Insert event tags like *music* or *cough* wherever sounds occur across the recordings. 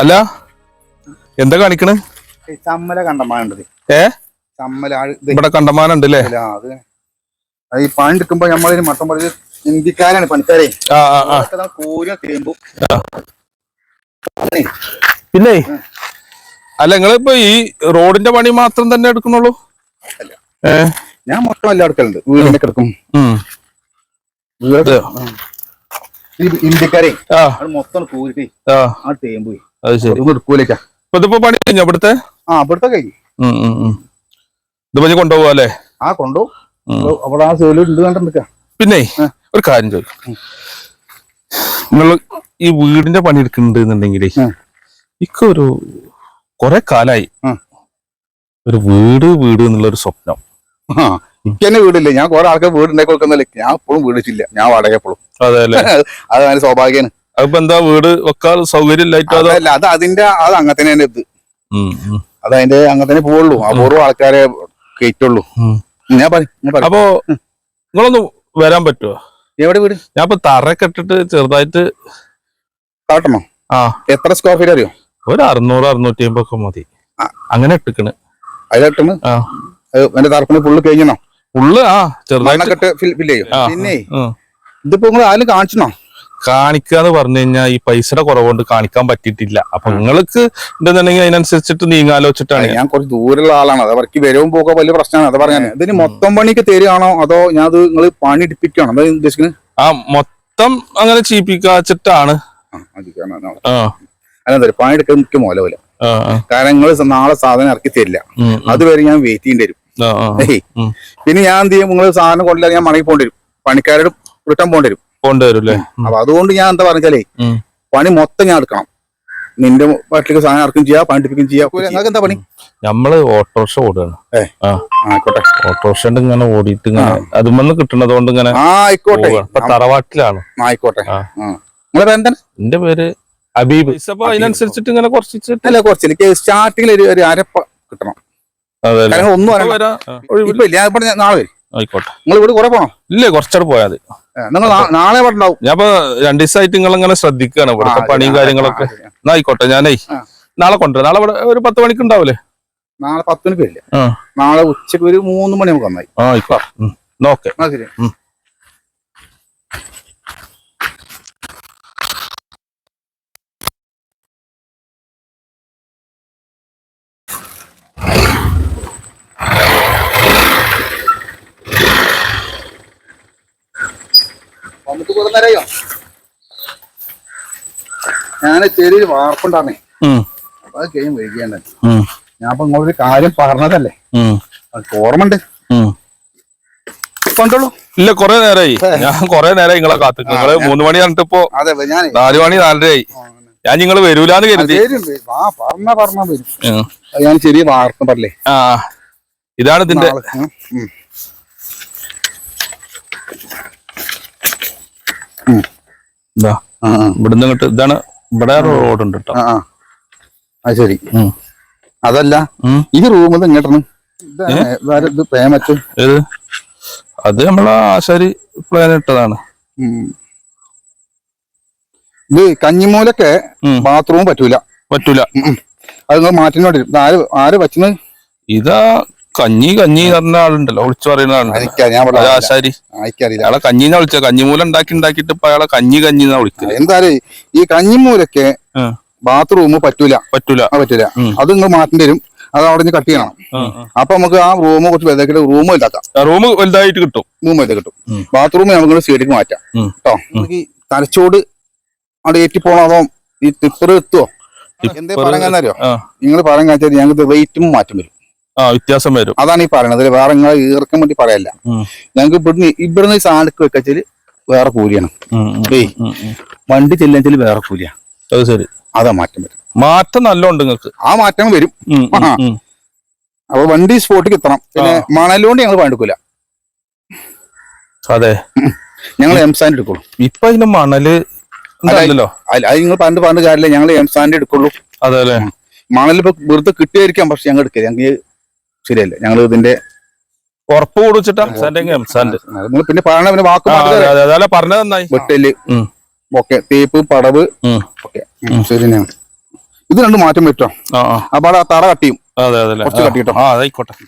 അല്ല എന്താ കാണിക്കണ്? ചമ്മല കണ്ടമാനുണ്ട് ഏ? ചമ്മല ഇവിടെ കണ്ടമാനുണ്ട് അല്ലേ അത്. ഈ പണി എടുക്കുമ്പോ നമ്മളിന് മട്ടം പറഞ്ഞ് ഹിന്ദിക്കാരാണ് പണിക്കാരെ. കൂര തേമ്പും പിന്നെ? അല്ല നിങ്ങളിപ്പോ ഈ റോഡിന്റെ പണി മാത്രം തന്നെ എടുക്കണുള്ളൂ അല്ല. ഞാൻ മൊത്തം എല്ലാം എടുക്കലുണ്ട്. വീടിന്റെ കിടക്കും ഇന്ത്യക്കാരെ മൊത്തം കൂരിട്ട് ആ. ആ തേമ്പ് അത് ശരി. എടുക്കൂലേക്കാ ഇപ്പൊ ഇതിപ്പോ പണി കഴിഞ്ഞോ ആ അവിടുത്തെ കഴിഞ്ഞു. ഇതിപ്പോ ഇനി കൊണ്ടുപോവാ അല്ലേ? ആ കൊണ്ടുപോകും. അവിടെ ആ സേൽ ഉണ്ട് കണ്ടിരിക്ക പിന്നെ ഒരു കാര്യം ചോദിക്കും. നിങ്ങൾ ഈ വീടിന്റെ പണി എടുക്കുന്നുണ്ട് എന്നുണ്ടെങ്കിലേ ഉം. ഇക്ക ഒരു കുറെ കാലായി. ഒരു വീട് വീട് എന്നുള്ള ഒരു സ്വപ്നം. ആ. എനിക്ക് തന്നെ വീടില്ല? ഞാൻ കുറെ ആൾക്കാർ വീട് ഉണ്ടാക്കി കൊടുക്കുന്നില്ല? ഞാൻ ഇപ്പോഴും വീട് വെച്ചില്ല. ഞാൻ വാടക എപ്പോഴും അതെ *laughs* അത് അതിന് സ്വാഭാവികമാണ്. അതിപ്പോ എന്താ വീട് വെക്കാൻ സൗകര്യം ഇല്ലായിട്ടോ അല്ല അത് അതിന്റെ അത് അങ്ങനെ തന്നെ ഇത് അത് അതിന്റെ അങ്ങനെ തന്നെ പോവുള്ളൂ അപൂർവം ആൾക്കാരെ കയറ്റുള്ളൂ. ഞാൻ പറയും അപ്പോ നിങ്ങളൊന്ന് വരാൻ പറ്റുമോ എവിടെ വീട്? ഞാൻ ഇപ്പൊ തറ കെട്ടിട്ട് ചെറുതായിട്ട് കാട്ടണോ ആ. എത്ര സ്ക്വയർ ഫീറ്റ് അറിയോ? ഒരു അറുന്നൂറ് അറുന്നൂറ്റി അമ്പത് ഒക്കെ മതി അങ്ങനെ ഇട്ടിക്കണ്. അതിലിട്ടണ്? ആ. എന്റെ തറപ്പിന് ഫുള്ള് കഴിഞ്ഞോ ഫുള്ള് ആ ചെറുതായിട്ട് ഫില്ല് ചെയ്യും? പിന്നെ. ഇതിപ്പോ നിങ്ങൾ ആരും കാണിച്ചണോ? കാണിക്കാന്ന് പറഞ്ഞു കഴിഞ്ഞാൽ ഈ പൈസയുടെ കുറവുകൊണ്ട് കാണിക്കാൻ പറ്റിയിട്ടില്ല. അപ്പൊ നിങ്ങൾക്ക് ഉണ്ടെന്നുണ്ടെങ്കിൽ അതിനനുസരിച്ചിട്ട് നീങ്ങാലോചിച്ചിട്ടാണ് ഞാൻ. കുറച്ച് ദൂരെയുള്ള ആളാണ്. അത് അവർക്ക് വരവും പോകോ വലിയ പ്രശ്നമാണ്. അത് പറയാൻ ഇതിന് മൊത്തം പണിക്ക് തരികയാണോ അതോ ഞാൻ അത് നിങ്ങൾ പണി എടുപ്പിക്കുകയാണോ അതായത് ഉദ്ദേശിക്കുന്നത് ആ മൊത്തം അങ്ങനെ ചീപ്പിക്കാച്ചിട്ടാണ്. അതെന്താ പണി എടുക്കാൻ മുഖ്യ മൂലമില്ല കാരണം നിങ്ങൾ നാളെ സാധനം ഇറക്കി തരില്ല. അതുവരെ ഞാൻ വെയിറ്റ് ചെയ്യേണ്ടി വരും. പിന്നെ ഞാൻ എന്ത് ചെയ്യും? നിങ്ങൾ സാധനം കൊണ്ടില്ല ഞാൻ മടങ്ങി പോകേണ്ടി വരും. പണിക്കാരോട് റിട്ടേൺ പോകേണ്ടി വരും. കൊണ്ടുവരും അല്ലേ അപ്പൊ അതുകൊണ്ട് ഞാൻ എന്താ പറഞ്ഞാലേ പണി മൊത്തം ഞാൻ എടുക്കണം. നിന്റെ വീട്ടിലേക്ക് സാധനം ഇറക്കും ചെയ്യാം പണിപ്പിക്കും ചെയ്യാം. എന്താ പണി? നമ്മൾ ഓട്ടോറിക്ഷ ഓടുകയാണ് ആയിക്കോട്ടെ. ഓട്ടോറിക്ഷ ഇങ്ങനെ ഓടിയിട്ട് ഇങ്ങനെ അതുമെന്ന് കിട്ടുന്നത് കൊണ്ട് ഇങ്ങനെ ആയിക്കോട്ടെ. ഇപ്പൊ തറവാട്ടിലാണ്. ആയിക്കോട്ടെ. പേരെന്താണ് എന്റെ പേര് അബീബ്. അതിനനുസരിച്ചിട്ട് ഇങ്ങനെ കുറച്ചിട്ട് അല്ല കുറച്ച് എനിക്ക് സ്റ്റാർട്ടിങ്ങിൽ ഒരു ഒരു അരപ്പ കിട്ടണം. ഒന്നും ഇല്ല നാളെ ആയിക്കോട്ടെ. നിങ്ങൾ ഇവിടെ കുറെ പോണോ? ഇല്ലേ കുറച്ചവിടെ പോയാൽ നിങ്ങൾ നാളെ ഇവിടെ ഉണ്ടാവും ഞാൻ ഇപ്പൊ രണ്ടു ദിവസമായിട്ട് നിങ്ങൾ ഇങ്ങനെ ശ്രദ്ധിക്കുകയാണ് ഇവിടുത്തെ പണിയും കാര്യങ്ങളൊക്കെ. എന്നാ ആയിക്കോട്ടെ ഞാനേ നാളെ കൊണ്ടുവരാം. നാളെ ഇവിടെ ഒരു പത്ത് മണിക്ക് ഉണ്ടാവൂലേ? നാളെ പത്ത് മണിക്ക് വരില്ല നാളെ ഉച്ചയ്ക്ക് ഒരു മൂന്ന് മണി നമുക്ക് നന്നായി. ആ ആയിക്കോട്ടെ. ഓക്കെ. ശരി. നമുക്ക് കുറെ നേരമായോ ഞാൻ ചെറിയൊരു വാർപ്പുണ്ടാന്നേ. അപ്പൊ അത് കഴിയും വൈകിയാണ്. ഞാൻ അപ്പൊ നിങ്ങളൊരു കാര്യം പറഞ്ഞതല്ലേ? ഓർമ്മണ്ട് കൊണ്ടോളൂ. ഇല്ല കൊറേ നേരമായി ഞാൻ കൊറേ നേരമായി നിങ്ങളെ കാത്തു നിങ്ങൾ മൂന്ന് മണി പറഞ്ഞിട്ട് ഇപ്പൊ അതെ ഞാൻ നാല് മണി നാലരയായി. ഞാൻ നിങ്ങൾ വരൂലെന്ന് കരുതി. ആ പറഞ്ഞ പറഞ്ഞ വരും. ഉം. ഞാൻ ചെറിയ വാർത്ത പറഞ്ഞേ. ആ ഇതാണ് ഇതിന്റെ. ഇതാ. ഇവിടുന്ന് ഇങ്ങോട്ട് ഇതാണ് ഇവിടെ റോഡ് ഉണ്ട് കേട്ടോ. ആ, ശരി. അതല്ല ഈ റൂമ് റൂമിൽ ഇങ്ങോട്ടാണ് ഏത്? അത് നമ്മളെ ആശാരി പ്ലാൻ ഇട്ടതാണ്. ഇത് കഞ്ഞിമൂലൊക്കെ. ബാത്റൂം പറ്റൂല. പറ്റൂല. അത് നിങ്ങൾ ആര് ആര് വച്ചത്? ഇതാ കഞ്ഞി കഞ്ഞി പറഞ്ഞ ആളുണ്ടല്ലോ വിളിച്ചു പറയുന്ന ആളുണ്ട് ആശാരി. അയാളെ കഞ്ഞിന്നാ വിളിച്ച കഞ്ഞിമൂല ഉണ്ടാക്കി ഉണ്ടാക്കിട്ട് ഇപ്പൊ അയാളെ കഞ്ഞി കഞ്ഞി എന്നാ വിളിക്കുന്നത് എന്തായാലും ഈ കഞ്ഞിമൂലൊക്കെ ബാത്റൂമ് ബാത്റൂം പറ്റൂല. പറ്റൂല. പറ്റൂല. അത് നിങ്ങൾ മാറ്റേണ്ടി വരും. അത് അവിടെ നിന്ന് കട്ട് ചെയ്യണം. അപ്പൊ നമുക്ക് ആ റൂം കുറച്ച് വലുതാക്കിയിട്ട് റൂം വലുതാക്കാം. റൂം വലുതായിട്ട് കിട്ടും. റൂം വലുത് കിട്ടും. ബാത്റൂമ് ബാത്റൂം നമുക്ക് സൈഡിലേക്ക് മാറ്റാം. കേട്ടോ നമുക്ക് ഈ തലച്ചോട് അവിടെ ഏറ്റി അതോ ഈ ടിപ്പർ എത്തുവോ? എന്തേ പറയാൻ ആ. നിങ്ങൾ പറയാൻ കാണിച്ചാൽ ഞങ്ങൾക്ക് റേറ്റും മാറ്റം വരും. വ്യത്യാസം വരും. അതാണ് ഈ പറയുന്നത് വേറെ നിങ്ങളെ ഈർക്കാൻ വേണ്ടി പറയല്ല. ഞങ്ങൾക്ക് ഇവിടുന്ന് ഇവിടുന്ന് ഈ സാധനക്ക് വെക്കച്ചാൽ വേറെ കൂലിയാണ്. വണ്ടി ചെല്ലാച്ചാൽ വേറെ കൂലിയാണ് അത് ശരി. അതാ മാറ്റം വരും. മാറ്റം നല്ലോണ്ട് നിങ്ങൾക്ക് ആ മാറ്റം വരും. അപ്പൊ വണ്ടി സ്പോട്ടിക്ക് എത്തണം. പിന്നെ മണലുകൊണ്ട് ഞങ്ങൾ പണിയെടുക്കൂല. അതെ. ഞങ്ങൾ എംസാൻഡ് എടുക്കുള്ളൂ. ഇപ്പൊ അതിന്റെ മണൽ അല്ലല്ലോ അല്ല അത് നിങ്ങൾ പറഞ്ഞിട്ട് പറഞ്ഞ കാര്യമില്ല ഞങ്ങൾ എംസാൻഡ് എടുക്കുള്ളൂ. അതെ അല്ലേ? മണൽ ഇപ്പൊ വെറുതെ കിട്ടിയായിരിക്കാം പക്ഷെ ഞങ്ങൾ എടുക്കില്ല ഞങ്ങൾക്ക് ശരിയല്ല? ഞങ്ങൾ ഇതിന്റെ ഉറപ്പ് കൊടുത്തിട്ടാ പിന്നെ പറയണ പിന്നെ വാക്ക് പറഞ്ഞത് വെട്ടൽ. ഓക്കെ തേപ്പ് പടവ്. ഇത് രണ്ടും മാറ്റം പറ്റോ അപ്പൊ ആ തറ കട്ടിയും കുറച്ച്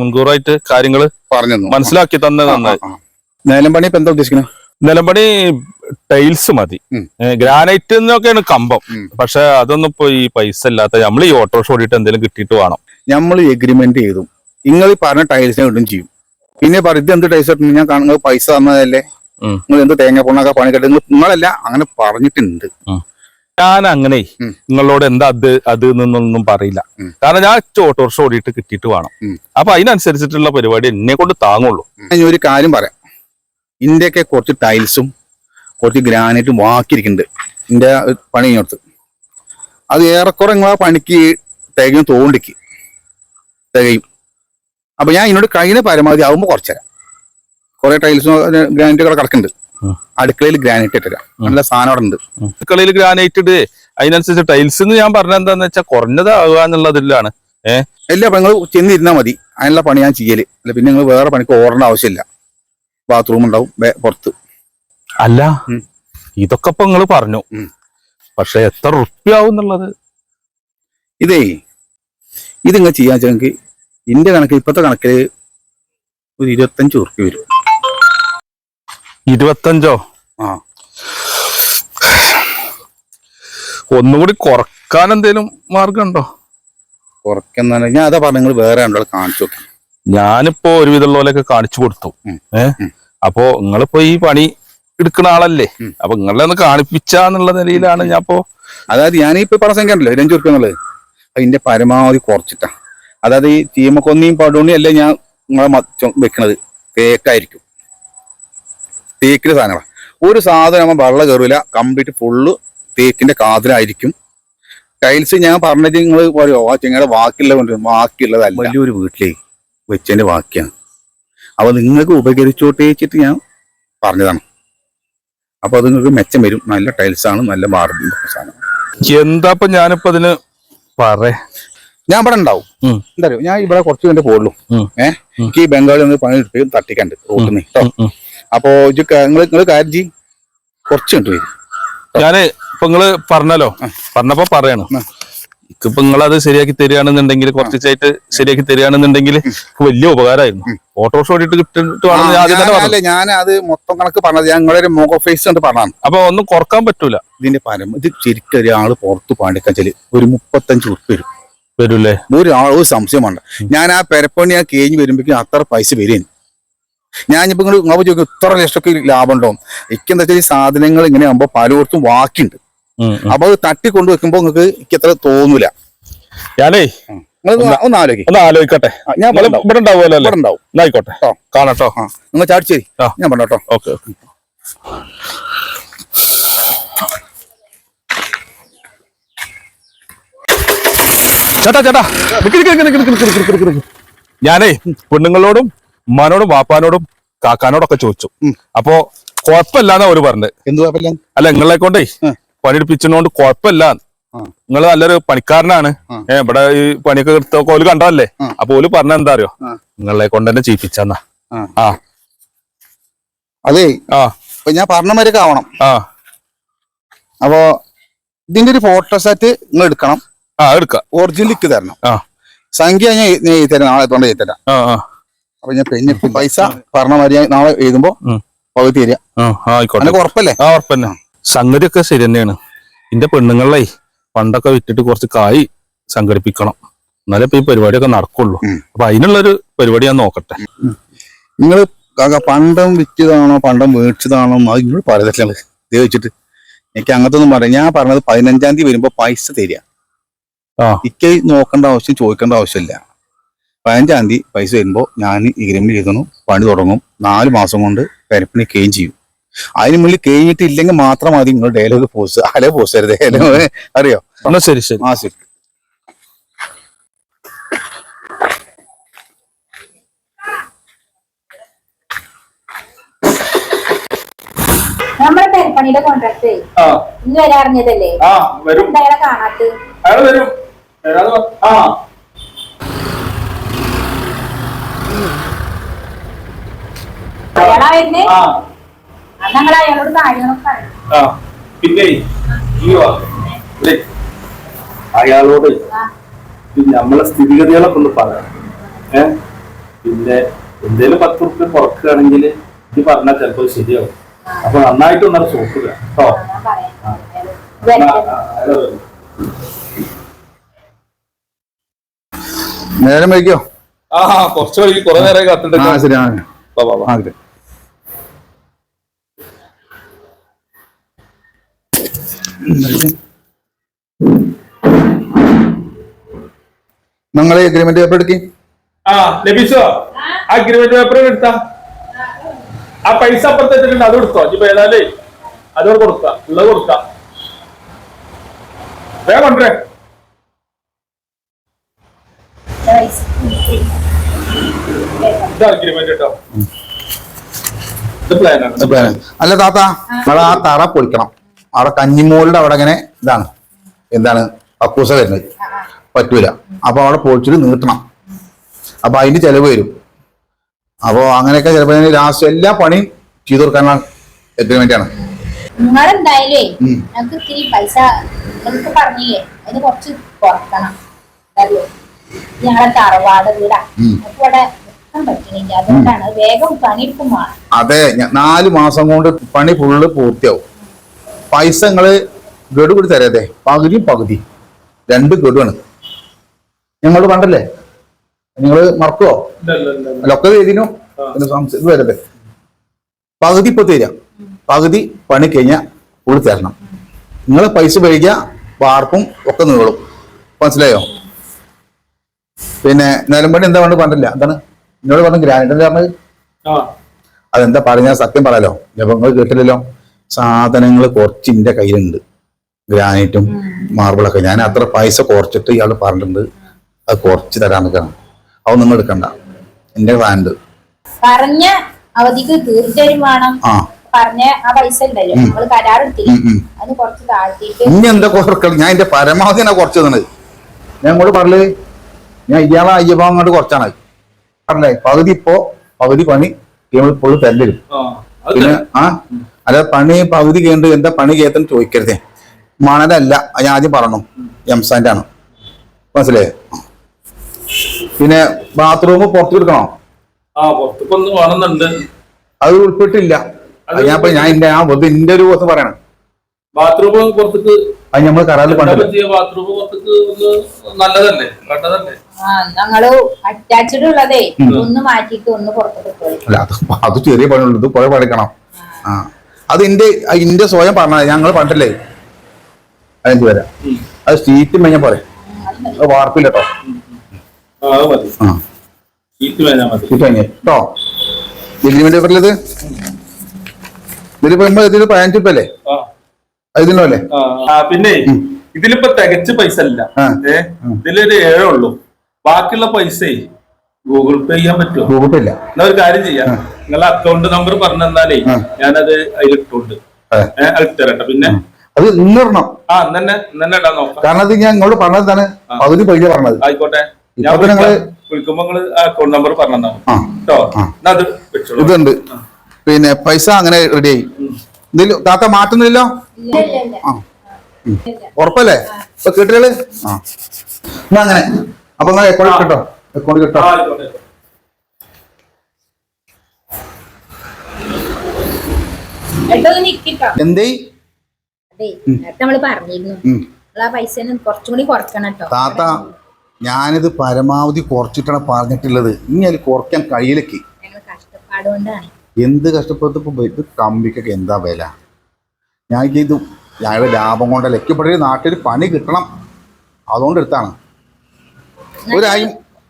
മുൻകൂറായിട്ട് കാര്യങ്ങൾ പറഞ്ഞു മനസ്സിലാക്കി തന്നെ നന്നായി. നേലം പണി ഇപ്പൊ എന്താ ഉദ്ദേശിക്കുന്നത് നിലമ്പണി ടൈൽസ് മതി. ഗ്രാനൈറ്റ് എന്നൊക്കെയാണ് കമ്പം. പക്ഷെ അതൊന്നും ഇപ്പൊ ഈ പൈസ ഇല്ലാത്ത നമ്മൾ ഈ ഓട്ടോ ഓടിയിട്ട് എന്തെങ്കിലും കിട്ടിയിട്ട് വേണം. നമ്മൾ എഗ്രിമെന്റ് ചെയ്തു. നിങ്ങൾ ഈ പറഞ്ഞ ടൈൽസിനെ കിട്ടും ചെയ്യും. പിന്നെ പറയും ഇത് എന്ത് ടൈൽസ് കിട്ടും ഞാൻ കാണുന്നത് പൈസ തന്നതല്ലേ? നിങ്ങൾ എന്ത് തേങ്ങ പൊണ്ണൊക്കെ പണി നിങ്ങൾ നിങ്ങളല്ല അങ്ങനെ പറഞ്ഞിട്ടുണ്ട്. ഞാൻ അങ്ങനെ നിങ്ങളോട് എന്താ അത് അത് എന്നൊന്നും പറയില്ല. കാരണം ഞാൻ ഓട്ടോ ഓടിയിട്ട് കിട്ടിയിട്ട് വേണം. അപ്പൊ അതിനനുസരിച്ചിട്ടുള്ള പരിപാടി എന്നെ കൊണ്ട് താങ്ങുള്ളൂ. ഞാൻ ഒരു കാര്യം പറയാം. ഇന്ത്യയൊക്കെ കുറച്ച് ടൈൽസും കുറച്ച് ഗ്രാനൈറ്റും ബാക്കിയിരിക്കുന്നുണ്ട് ഇതിന്റെ പണി ഇങ്ങോട്ട് അത് ഏറെക്കുറെ നിങ്ങൾ ആ പണിക്ക് തികയും തോണ്ടിക്ക്. തികയും. അപ്പം ഞാൻ ഇതിനോട് കഴിയുന്ന പരമാവധി ആവുമ്പോൾ കുറച്ചുതരാം കുറേ ടൈൽസും ഗ്രാനൈറ്റും ഒക്കെ കിടക്കുന്നുണ്ട്. അടുക്കളയിൽ ഗ്രാനൈറ്റ് ഇട്ടുതരാം നല്ല സാധനം അവിടെ ഉണ്ട്. അടുക്കളയിൽ ഗ്രാനൈറ്റ് ഇട്ട് അതിനനുസരിച്ച് ടൈൽസ് എന്ന് ഞാൻ പറഞ്ഞത് എന്താന്ന് വെച്ചാൽ കുറഞ്ഞതാകുക എന്നുള്ളതിലാണ്. ഇല്ല അപ്പം നിങ്ങൾ ചെന്നിരുന്നാൽ മതി. അതിനുള്ള പണി ഞാൻ ചെയ്യൽ. അല്ല പിന്നെ നിങ്ങൾ വേറെ പണിക്ക് ഓടേണ്ട ആവശ്യമില്ല. ബാത്റൂം ഉണ്ടാവും. പുറത്ത്. അല്ല. ഇതൊക്കെ ഇപ്പൊ നിങ്ങൾ പറഞ്ഞു. പക്ഷെ എത്ര റുപ്യാവും എന്നുള്ളത്? ഇതേ ഇത് നിങ്ങൾ ചെയ്യാൻ വെച്ചെങ്കിൽ ഇന്റെ കണക്ക് ഇപ്പത്തെ കണക്കിൽ ഒരു ഇരുപത്തഞ്ച് ഉറുപ്പ്യ വരും. ഇരുപത്തഞ്ചോ? ആ. ഒന്നുകൂടി കുറയ്ക്കാൻ എന്തേലും മാർഗം ഉണ്ടോ? കുറയ്ക്കുന്ന ഞാൻ അതാ പറഞ്ഞ നിങ്ങൾ വേറെ ഉണ്ടോ കാണിച്ചു നോക്കി. ഞാനിപ്പോ ഒരുവിധമുള്ള പോലെയൊക്കെ കാണിച്ചു കൊടുത്തു. ഏഹ്. അപ്പോ നിങ്ങളിപ്പോ ഈ പണി എടുക്കുന്ന ആളല്ലേ. അപ്പൊ നിങ്ങളെ ഒന്ന് കാണിപ്പിച്ചാന്നുള്ള നിലയിലാണ് ഞാൻ ഇപ്പോ അതായത് ഞാൻ ഇപ്പൊ പറഞ്ഞ സംഖ്യ ഉണ്ടല്ലോ ഉറുപ്പ്യ എന്നുള്ളത്. അതിന്റെ പരമാവധി കുറച്ചിട്ടാ. അതായത് ഈ ചീമക്കൊന്നിയും പടുണിയും അല്ലേ ഞാൻ നിങ്ങളെ വെക്കണത്? തേക്കായിരിക്കും. തേക്കിന്റെ സാധനങ്ങളാണ് ഒരു സാധനം ആകുമ്പോൾ വെള്ളം കയറില്ല കംപ്ലീറ്റ് ഫുള്ള് തേക്കിന്റെ കാതിലായിരിക്കും. ടൈൽസ് ഞാൻ പറഞ്ഞിട്ട് നിങ്ങൾ പറയുമോ ആ ചെങ്ങയുടെ ബാക്കിയുള്ള ബാക്കിയുള്ളതല്ല വലിയൊരു വീട്ടിലേ. വെച്ചതിന്റെ വാക്യാണ്. അപ്പോൾ നിങ്ങൾക്ക് ഉപകരിച്ചോട്ടേച്ചിട്ട് ഞാൻ പറഞ്ഞതാണ്. അപ്പൊ അത് നിങ്ങൾക്ക് മെച്ചം വരും. നല്ല ടൈൽസ് ആണ് നല്ല മാർബിൾ സാധനം. എന്താ ഇപ്പൊ ഞാനിപ്പോ അതിന് പറ. ഞാൻ ഇവിടെ ഉണ്ടാവും. എന്താ ഞാൻ ഇവിടെ കുറച്ച് കഴിഞ്ഞേ പോകുള്ളൂ. ഏഹ് എനിക്ക് ഈ ബംഗാളിൽ നിന്ന് പണി എടുത്ത് തട്ടിക്കണ്ട് റോട്ടിൽ നിന്ന് കേട്ടോ. അപ്പോ നിങ്ങൾ നിങ്ങൾ കാര്യം ചെയ്യും. കുറച്ച് കണ്ടു വരും. ഞാൻ ഇപ്പൊ നിങ്ങൾ പറഞ്ഞല്ലോ. പറഞ്ഞപ്പോ പറയാണ്. ഇപ്പൊ നിങ്ങളത് ശരിയാക്കി തരികയാണെന്നുണ്ടെങ്കിൽ കുറച്ചായിട്ട് ശരിയാക്കി തരികയാണെന്നുണ്ടെങ്കിൽ വലിയ ഉപകാരമായിരുന്നു. ഓട്ടോറിക്ഷ ഓടിയിട്ട് ഞാൻ ആദ്യം തന്നെ പറഞ്ഞു? അല്ല ഞാൻ അത് മൊത്തം കണക്ക് പറഞ്ഞത്. ഞാൻ ഒരു മുഖ ഫേസ് കണ്ട് പറഞ്ഞു അപ്പൊ ഒന്നും കുറയ്ക്കാൻ പറ്റൂല. ഇതിന്റെ പരം ഇത് ശരിക്കും ഒരാൾ പുറത്ത് പാണ്ടിക്കച്ചാൽ ഒരു മുപ്പത്തഞ്ച് ഉറുപ്പ് വരും. വരൂല്ലേ? ഒരു ആൾ ഒരു സംശയം വേണ്ട. ഞാൻ ആ പെരപ്പണി ആ കേഞ്ഞ് വരുമ്പോഴേക്കും അത്ര പൈസ വരും ഞാൻ ഇപ്പൊ നിങ്ങൾ ചോദിക്കും ഇത്ര ലക്ഷമൊക്കെ ലാഭം ഉണ്ടോ? എനിക്കെന്താ വെച്ചാൽ ഈ സാധനങ്ങൾ ഇങ്ങനെ ആകുമ്പോൾ പലയിടത്തും വാക്കിണ്ട്. അപ്പൊ അത് തട്ടി കൊണ്ടു വെക്കുമ്പോ നിങ്ങൾക്ക് ഇത്ര തോന്നൂല. ഞാനേ ഒന്ന് ആലോചിക്കട്ടെ? ഞാൻ ഇവിടെ ഉണ്ടാവുമല്ലോ ഇവിടെ ഉണ്ടാവും. ആയിക്കോട്ടെ. കാണട്ടോ നിങ്ങൾ ചാടിച്ചേരി ഞാൻ പറഞ്ഞോട്ടോ ഓക്കെ ചേട്ടാ ചേട്ടാ. ഞാനേ പെണ്ണുങ്ങളോടും ഉമ്മാനോടും വാപ്പാനോടും കാക്കാനോടൊക്കെ ചോദിച്ചു. അപ്പോ കുഴപ്പമില്ലാന്നാ അവർ പറഞ്ഞത്. എന്ത് കുഴപ്പമില്ല? അല്ല നിങ്ങളെ കൊണ്ടേ പണിയെടുപ്പിച്ചതുകൊണ്ട് കുഴപ്പമില്ല ആ. നിങ്ങൾ നല്ലൊരു പണിക്കാരനാണ്. ഏഹ് ഇവിടെ ഈ പണിയൊക്കെ എടുത്തൊക്കെ ഓൽ കണ്ടതല്ലേ. അപ്പൊ ഓൽ പറഞ്ഞ എന്താ അറിയോ. നിങ്ങളെ കൊണ്ട് തന്നെ ചെയ്യിപ്പിച്ചെന്നാ ആ. ആ. അതെ. ആ. ഞാൻ പറഞ്ഞ മാതിരി ആവണം. ആ. അപ്പോ ഇതിന്റെ ഒരു ഫോട്ടോ സെറ്റ് നിങ്ങൾ എടുക്കണം. ആ എടുക്കാം. ഒറിജിനൽ ഇക്ക് തരണം. ആ. സംഖ്യ ഞാൻ എഴുതി- തരാം നാളെ എത്തോണ്ട് എഴുതി തരാം അപ്പൊ ഞാൻ പിന്നെ പൈസ പറഞ്ഞ മാതിരി നാളെ എഴുതുമ്പോ. പകുതി തരിക ഉറപ്പല്ലേ? ആ ഉറപ്പന്നെ. സംഗതിയൊക്കെ ശരി തന്നെയാണ്. ഇന്റെ പെണ്ണുങ്ങളെ പണ്ടൊക്കെ വിറ്റിട്ട് കുറച്ച് കായി സംഘടിപ്പിക്കണം. എന്നാലേ ഇപ്പൊ ഈ പരിപാടിയൊക്കെ നടക്കുള്ളൂ. അപ്പൊ അതിനുള്ളൊരു പരിപാടി ഞാൻ നോക്കട്ടെ. നിങ്ങൾ പണ്ടം വിറ്റതാണോ പണ്ടം മേടിച്ചതാണോ? അത് നിങ്ങൾ പറയത്തില്ല ദേവിച്ചിട്ട് വെച്ചിട്ട്. എനിക്ക് അങ്ങനത്തെ ഒന്നും പറയാം ഞാൻ പറഞ്ഞത് പതിനഞ്ചാം തീയതി വരുമ്പോ പൈസ തരിക. ആ. ഇക്ക് നോക്കേണ്ട ആവശ്യം ചോദിക്കേണ്ട ആവശ്യമില്ല. പതിനഞ്ചാം തീയതി പൈസ വരുമ്പോ ഞാൻ എഗ്രിമെന്റ് എഴുതുന്നു പണി തുടങ്ങും. നാല് മാസം കൊണ്ട് പെരപ്പിന് കെയും ചെയ്യും. അതിന് മുന്നിൽ കഴിഞ്ഞിട്ട് ഇല്ലെങ്കിൽ മാത്രം മതി നിങ്ങൾ ഡയലോഗ് പോസ് അല പോസ് അരുത് അറിയോ? ശരി ശരി. ആ ശരി. ആ. ഇന്ന് വരെ. പിന്നെ അയാളോട് നമ്മളെ സ്ഥിതിഗതികളൊക്കെ ഒന്ന് പറയാം ഏ? പിന്നെ എന്തേലും പത്ത് റുപ്യ കുറക്കുകയാണെങ്കിൽ ഇത് പറഞ്ഞാൽ ചിലപ്പോൾ ശരിയാവും. അപ്പൊ നന്നായിട്ട് ഒന്നര സോക്കുക കേട്ടോ. നേരം വൈകിയോ? ആ കുറച്ച് വൈകി. കുറെ നേരം ആ കാത്തിട്ട് ശരി ആ വാ, വാ, വാ. ആ ശരി നിങ്ങൾ എഗ്രിമെന്റ് പേപ്പർ എടുക്കി. ആ ലഭിച്ചോ? അഗ്രിമെന്റ് പേപ്പർ എടുത്ത. ആ പൈസ അപ്പുറത്തേക്കിട്ടുണ്ട് അത് കൊടുത്തോ. ഇപ്പൊ ഏതായാലേ അതോട് കൊടുക്ക. ഉള്ളത് കൊടുക്ക. വേഗം പ്ലാനാണ് അല്ല താത്ത അവിടെ ആ തറ പൊളിക്കണം. അവിടെ കഞ്ഞിമൂലിന്റെ അവിടെ ഇങ്ങനെ ഇതാണ്. എന്താണ്? കക്കൂസ വരുന്നത്. പറ്റൂല. അപ്പൊ അവിടെ പൊളിച്ചിട്ട് നീട്ടണം. അപ്പൊ അതിന് ചെലവ് വരും. അപ്പോൾ അങ്ങനെയൊക്കെ ചിലപ്പോൾ ലാസ്റ്റ് എല്ലാ പണിയും ചെയ്തു കൊടുക്കാനാണ് എഗ്രിമെന്റ് വേണ്ടിയാണ്. നിങ്ങളെന്തായാലേ ഇത്തിരി പൈസ നിങ്ങൾക്ക് പറഞ്ഞില്ലേ? അതിന് കുറച്ച് കുറക്കണം. ഞങ്ങളെ തറവാട് വീടാ. ഉം. ഞങ്ങൾക്ക് ഇവിടെ പറ്റണില്ല അതുകൊണ്ടാണ് വേഗം പണിയെടുക്കും അതെ. നാല് മാസം കൊണ്ട് പണി ഫുള്ള് പൂർത്തിയാവും. പൈസ നിങ്ങൾ ഗഡു കൂടി തരാതെ പകുതി പകുതി. രണ്ട് ഗഡുവാണ്. ഞങ്ങൾ പണ്ടല്ലേ? നിങ്ങൾ മറക്കുവോ? ലൊക്കെ പിന്നെ സംശയം വരട്ടെ. പകുതി ഇപ്പൊ തരാം. പകുതി പണി കഴിഞ്ഞാൽ കൂടി തരണം. നിങ്ങൾ പൈസ കഴിക്കുക വാർപ്പും ഒക്കെ നീളും. മനസ്സിലായോ? പിന്നെ നിലമ്പണി എന്താ വേണ്ടത് പറഞ്ഞില്ല എന്താണ് നിന്നോട് പറഞ്ഞ ഗ്രാനൈറ്റ് പറഞ്ഞത്? അതെന്താ പറഞ്ഞ സത്യം പറയാലോ? ഞാൻ നിങ്ങൾ കേട്ടില്ലല്ലോ? സാധനങ്ങൾ കുറച്ച് എന്റെ കയ്യിലുണ്ട്. ഗ്രാനൈറ്റും മാർബിളൊക്കെ. ഞാൻ അത്ര പൈസ കുറച്ചിട്ട് ഇയാൾ പറഞ്ഞിട്ടുണ്ട് അത് കുറച്ച് തരാൻ നിൽക്കണം. അത് നിങ്ങൾ എടുക്കണ്ട. എന്റെ പ്ലാനുണ്ട് പറഞ്ഞ അവധിക്ക് തീർച്ചയായും വേണം. ആ. പറഞ്ഞ ആ പൈസ ഉണ്ടല്ലോ. നമ്മൾ കരാറെടുത്തില്ല ഉം, ഉം. അത് കുറച്ച് താഴ്ത്തിയിട്ട് ഇനി എന്താ കുറക്കണം ഞാൻ എന്റെ പരമാവധി എന്നാ കുറച്ച് തന്നത് ഞാൻ ഇങ്ങോട്ട് പറഞ്ഞേ ഞാൻ ഇയാളെ അയ്യഭാവം കണ്ട് കുറച്ചാണ്. പറഞ്ഞേ പകുതി ഇപ്പോ പകുതി പണി നമ്മൾ ഇപ്പോൾ തരലും ആ അത് പിന്നെ ആ? അല്ല പണി പകുതി കേണ്ട് എന്താ പണി കേട്ടെന്ന് ചോദിക്കരുതേ. മണലല്ല ഞാൻ ആദ്യം പറഞ്ഞു എംസാന്റെ ആണ് മനസ്സിലായോ? പിന്നെ ബാത്റൂം പുറത്തു കൊടുക്കണോ? അത് ഉൾപ്പെട്ടില്ല. അത് ഞാൻ ഞാൻ എന്റെ ആ വെറുതെ എന്റെ ഒരു ദിവസം പറയണം. ബാത്റൂം പുറത്തേക്ക് അത് നമ്മൾ കരാറിൽ ബാത്റൂം പുറത്തേക്ക് നല്ലതല്ലേ? കണ്ടതല്ലേ ആ ഞങ്ങൾ അറ്റാച്ച്ഡ് ഉള്ളതേ. ഒന്ന് മാറ്റിയിട്ട് ഒന്ന് അല്ല അത് അത് ചെറിയ പണിയുള്ളത് ഇത് കുറെ പഠിക്കണം ആ. അത് എന്റെ എന്റെ സ്വയം പറഞ്ഞത് ഞങ്ങൾ പണ്ടല്ലേ അതെനിക്ക് വരാം. അത് സ്റ്റീറ്റ് മേഞ്ഞ പോരെ? അത് വാർപ്പില്ല കേട്ടോ എഗ്രിമെന്റ് പേപ്പറിലത് ഇതിലിപ്പോ ഇതിൽ പതിനഞ്ച് രൂപ അല്ലേ? ആ. അതിനോ അല്ലേ പിന്നെ ഇതിലിപ്പോ തികച്ച പൈസ. ഏ? ഇതിലൊരു ഏഴേ ഉള്ളൂ. ബാക്കിയുള്ള പൈസ ഗൂഗിൾ പേ ചെയ്യാൻ പറ്റുമോ ഗൂഗിൾ പേ ഇല്ല. എന്നാ ഒരു കാര്യം ചെയ്യാം. നിങ്ങളെ അക്കൗണ്ട് നമ്പർ പറഞ്ഞു തന്നാലേ. ഞാനത് അതിലിട്ടുണ്ട്. അതെ. അത് പിന്നെ അത് ഇന്നിടണം ആ ഇന്നെ ഇന്നെ ഇടാൻ നോക്കാം. കാരണം അത് ഞാൻ ഇങ്ങോട്ട് പറഞ്ഞത് തന്നെ പകുതി പൈസ പറഞ്ഞത്. ആയിക്കോട്ടെ. ഞാൻ നിങ്ങൾ വിളിക്കുമ്പോ നിങ്ങൾ അക്കൗണ്ട് നമ്പർ പറഞ്ഞു കേട്ടോ അത് ഇതുണ്ട്. പിന്നെ പൈസ അങ്ങനെ റെഡി ആയി. ഇതിൽ താത്ത മാറ്റുന്നില്ലല്ലോ? ഇല്ല ഇല്ല ഇല്ല. ആ. ഉറപ്പല്ലേ? ഇപ്പൊ കേട്ടുകൾ ആ. എന്നാ അങ്ങനെ. അപ്പൊ അക്കൗണ്ട് കിട്ടോ? അക്കൗണ്ട് കിട്ടോ ആ, ആയിക്കോട്ടെ ഏട്ടോ ഒന്ന് നിക്കിട്ടോ എന്തേ? നമ്മൾ പറഞ്ഞിരുന്നു. ആ പൈസ കുറച്ചും കൂടി കുറക്കണം കേട്ടോ താത്ത ഞാനിത് പരമാവധി കുറച്ചിട്ടാണ് പറഞ്ഞിട്ടുള്ളത്. ഇനി അത് കുറയ്ക്കാൻ കഴിയിലേക്ക് എന്ത് കഷ്ടപ്പെട്ടപ്പോ ഇത് കമ്പിക്കൊക്കെ എന്താ വില? ഞാൻ ഇത് ഞങ്ങളുടെ ലാഭം കൊണ്ട എക്കപ്പെടെ നാട്ടിൽ പണി കിട്ടണം. അതുകൊണ്ട് എടുത്താണ്. ഒരു